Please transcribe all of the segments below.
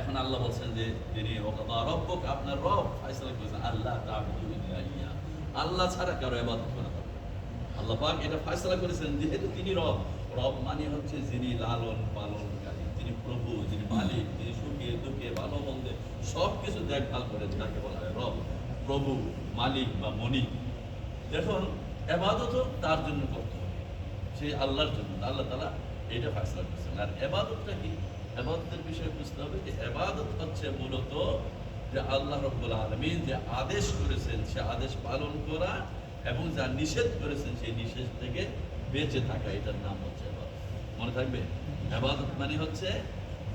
এখন আল্লাহ বলছেন যে তিনি আপনার রব ফাইসালা করেছেন। আল্লাহ আল্লাহ ছাড়া কারও ইবাদত করা আল্লাহ পাক এটা ফয়সালা করেছেন, যেহেতু তিনি রব। রব মানে হচ্ছে যিনি লালন পালনকারী, যিনি প্রভু, যিনি মালিক, যিনি সুখে, দুঃখে, ভালো, মন্দে সব কিছু দেখভাল করেন, যাকে বলা হয় রব, প্রভু, মালিক বা মনিক দেখুন এবাদতও তার জন্য করতে হবে সেই আল্লাহর জন্য। আল্লাহ তালা এইটা ফয়সলা করেছেন। আর এবাদতটা কি? এবাদতের বিষয়ে বুঝতে হবে যে এবাদত হচ্ছে মূলত যে আল্লাহ রব্বুল আলমিন যে আদেশ করেছেন, সে আদেশ পালন করা এবং যা নিষেধ করেছেন, সেই নিষেধ থেকে বেঁচে থাকা, এটার নাম হচ্ছে মনে থাকবে? এবাদত মানে হচ্ছে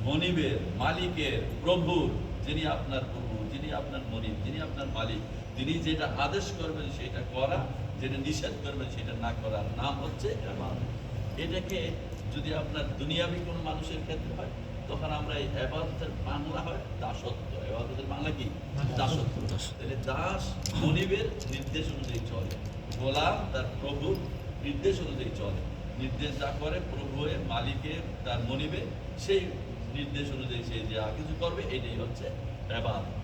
মনিবের, মালিকের প্রভুর যিনি আপনার প্রভু, যিনি আপনার মনিব, যিনি আপনার মালিক তিনি যেটা আদেশ করবেন, সেটা করা, যেটা নিষেধ করবেন, সেটা না করার নাম হচ্ছে এবাদত। এটাকে যদি আপনার দুনিয়াবি কোনো মানুষের ক্ষেত্রে হয়, তখন আমরা এই এবাদতের বাংলা হয় দাসত্ব। এবাদতের বাংলা কি? দাসত্ব। তাহলে দাস মনিবের নির্দেশ অনুযায়ী চলে, গোলাম তার প্রভুর নির্দেশ অনুযায়ী চলে। নির্দেশ যা করে প্রভু হয়ে মালিকে, তার মনিবে, সেই নির্দেশ অনুযায়ী সে যা কিছু করবে, এটাই হচ্ছে এবাদত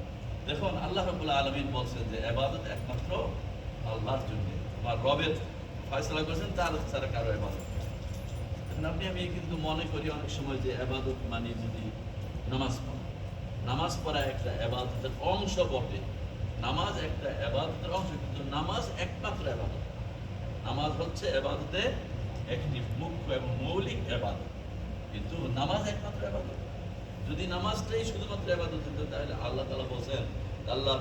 দেখুন, আল্লাহ রবুল্লাহ আলমিন বলছেন যে এবাদত একমাত্র আল্লাহর জন্য বা রবের ফয়সলা করেছেন, তার ছাড়া কারও এবাদত আপনি, আমি কিন্তু মনে করি অনেক সময় যে এবাদত মানে যদি নামাজ পড়া নামাজ পড়া একটা এবাদতের অংশ বটে নামাজ একটা এবাদতের অংশ, কিন্তু নামাজ একমাত্র এবাদত না। নামাজ হচ্ছে এবাদতের একটি মুখ্য এবং মৌলিক এবাদত কিন্তু নামাজ একমাত্র এবাদত না। যদি নামাজটাই শুধুমাত্র এবাদত হতো, তাহলে আল্লাহ তালা বলছেন আল্লাহ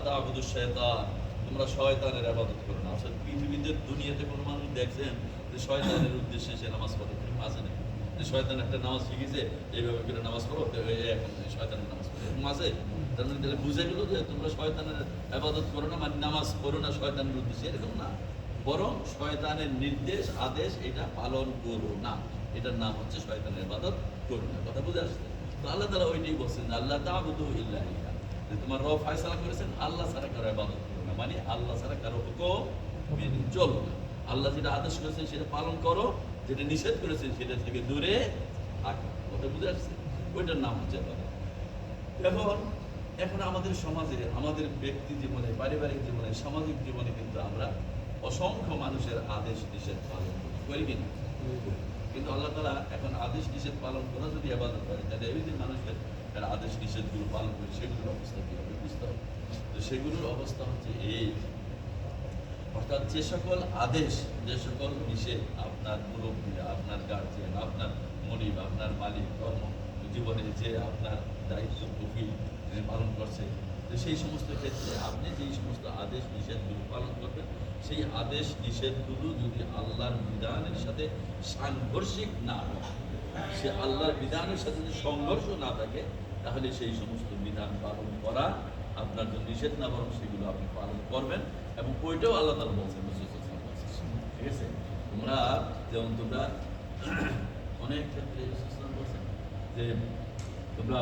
শয়তান তোমরা শয়তানের আবাদত করো না আসলে পৃথিবীতে দুনিয়াতে কোনো মানুষ দেখছেন যে শয়তানের উদ্দেশ্যে সে নামাজ পড়ে এরকম আছে না যে শয়তান একটা নামাজ শিখেছে এইভাবে করে নামাজ পড়ো এখন শয়তানের নামাজ পড়ে, এরকম আছে? তার মানে তাহলে বুঝে গেল যে তোমরা শয়তানের আবাদত করো না মানে নামাজ পড়ো না শয়তানের উদ্দেশ্যে, এরকম না। বরং শয়তানের নির্দেশ, আদেশ এটা পালন করো না। এটার নাম হচ্ছে শয়তানের ইবাদত করো না, কথা বুঝে আসছে? তো আল্লাহ তালা ওইটাই বলছেন আল্লাহ ইল্লা তোমার রব ফয়সালা করেছেন, আল্লাহ ছাড়া কারও ইবাদত করো না। মানে আল্লাহ ছাড়া কারও হুকুম চলো আল্লাহ যেটা আদেশ করেছেন সেটা পালন করো, যেটা নিষেধ করেছেন সেটা থেকে দূরে কথা বুঝে আসছে? ওইটার নাম হচ্ছে এখন এখন আমাদের সমাজে, আমাদের ব্যক্তি জীবনে, পারিবারিক জীবনে, সামাজিক জীবনে কিন্তু আমরা অসংখ্য মানুষের আদেশ, নিষেধ পালন করি। করি কিনা কিন্তু আল্লাহ তালা এখন আদেশ, নিষেধ পালন করা যদি আবাদত করে, তাহলে যে মানুষের যারা আদেশ, নিষেধগুলো পালন করে, সেগুলোর অবস্থা কী হবে বুঝতে হবে? তো সেগুলোর অবস্থা হচ্ছে এই অর্থাৎ যে সকল আদেশ, যে সকল নিষেধ আপনার মুরব্বী আপনার গার্জিয়ান আপনার মনিব, আপনার মালিক, কর্ম জীবনে যে আপনার দায়িত্ব যিনি পালন করছে, তো সেই সমস্ত ক্ষেত্রে আপনি যেই সমস্ত আদেশ, নিষেধগুলো পালন করবেন, সেই আদেশ, নিষেধগুলো যদি আল্লাহর বিধানের সাথে সাংঘর্ষিক না হয়, সে আল্লাহর বিধানের সাথে যদি সংঘর্ষ না থাকে, তাহলে সেই সমস্ত বিধান পালন করা, আপনার জন্য নিষেধ না বরং সেগুলো আপনি পালন করবেন। এবং ওইটাও আল্লাহ তালা বলছেন। ঠিক আছে তোমরা যেমন তোমরা অনেক ক্ষেত্রে বলছেন যে তোমরা